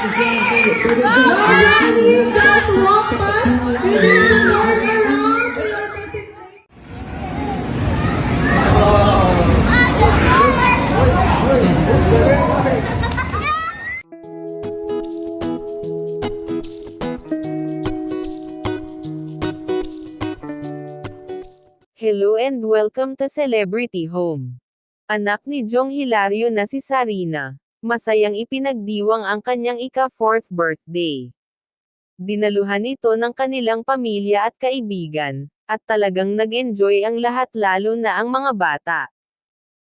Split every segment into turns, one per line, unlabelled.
Hello and welcome to Celebrity Home. Anak ni Jong Hilario na si Sarina, masayang ipinagdiwang ang kanyang ika-fourth birthday. Dinaluhan ito ng kanilang pamilya at kaibigan, at talagang nag-enjoy ang lahat lalo na ang mga bata.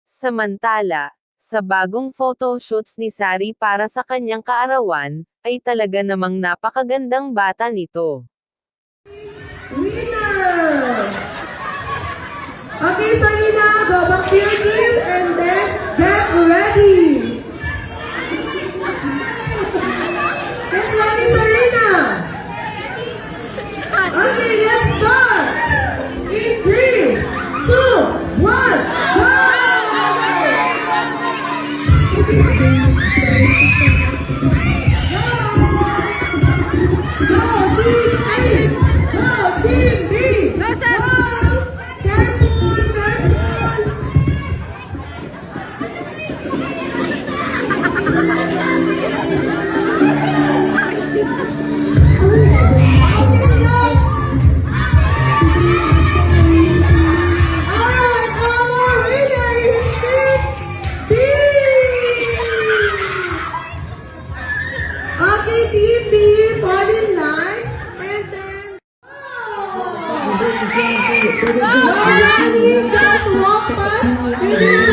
Samantala, sa bagong photoshoots ni Sari para sa kanyang kaarawan, ay talaga namang napakagandang bata nito.
Winner! Okay, Sarina, go back to your and then get ready. One, go! Laura, you just walk past?